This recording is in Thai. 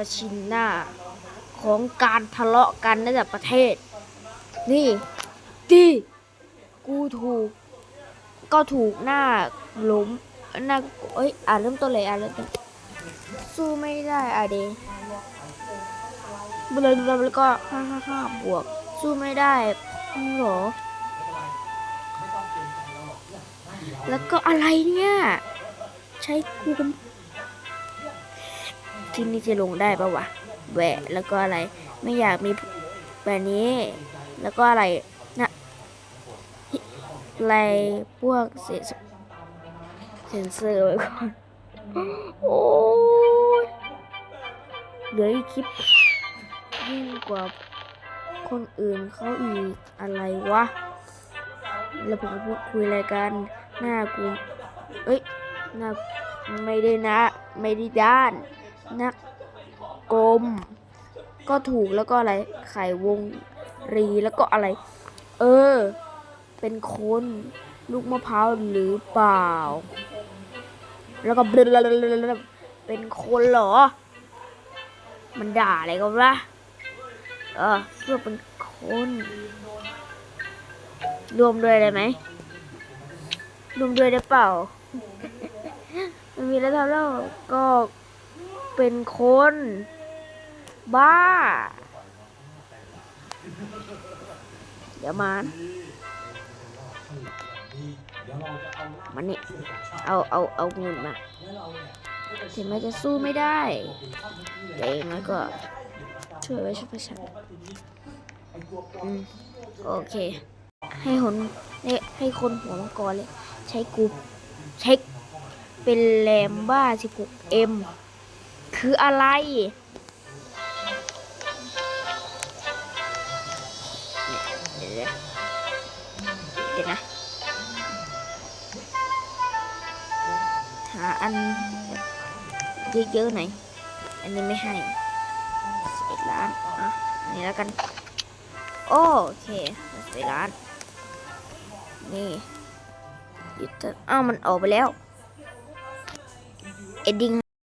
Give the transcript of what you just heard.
ประชินหน้าของการทะเลาะกันในแต่ประเทศ นี่ดีกูถูก ก็ถูกหน้าล้มหน้าเอ้ยอ่านเริ่มต้นเลยอ่านเริ่มต้นสู้ไม่ได้อะเดบเลยแล้วก็ห้าห้าห้าบวก สู้ไม่ได้หรอ แล้วก็อะไรเนี่ย ใช้กูเป็น ที่นี่จะลงได้ปะวะแหวะแล้วก็อะไร ไม่อยากมีแบบนี้ แล้วก็อะไรนะอะไรพวกเซสเซนเซอร์ไว้ก่อนโอ้ยเหลืออีกคลิปยิ่งกว่าคนอื่นเขาอีกอะไรวะ แล้วผมพูดคุยอะไรกัน หน้ากู เอ้ย หน้าไม่ได้นะ ไม่ได้ด้าน นักกลม ก็ถูกแล้วก็อะไรไข่วงรีแล้วก็อะไร เออ เป็นคนลูกมะพร้าวหรือเปล่า แล้วก็เป็นคนเหรอ มันด่าอะไรกันวะเออเพื่อเป็นคนรวมด้วยได้ไหมรวมด้วยได้เปล่าม่มีแล้วทำแล้วก็ เป็นคน บ้า เดี๋ยวมามันนี่เอาเอาเอาเงินมาถึงแม้จะสู้ไม่ได้แต่อย่างน้อยก็ช่วยไว้ช่วยประชันอืมโอเค ให้หนให้ให้คนหัวมังกรเลย ใช้กูเช็คเป็นแรมบ้า 16M คืออะไร เดี๋ยวนะเดี๋ยวนะ หาอันเยอะๆหน่อย อันนี้ไม่ให้สิบเอ็ดล้าน อะอันนี้แล้วกัน โอเคสิบเอ็ดล้าน นี่หยุดเถอะอ้าวมันออกไปแล้ว เอดดิ้ง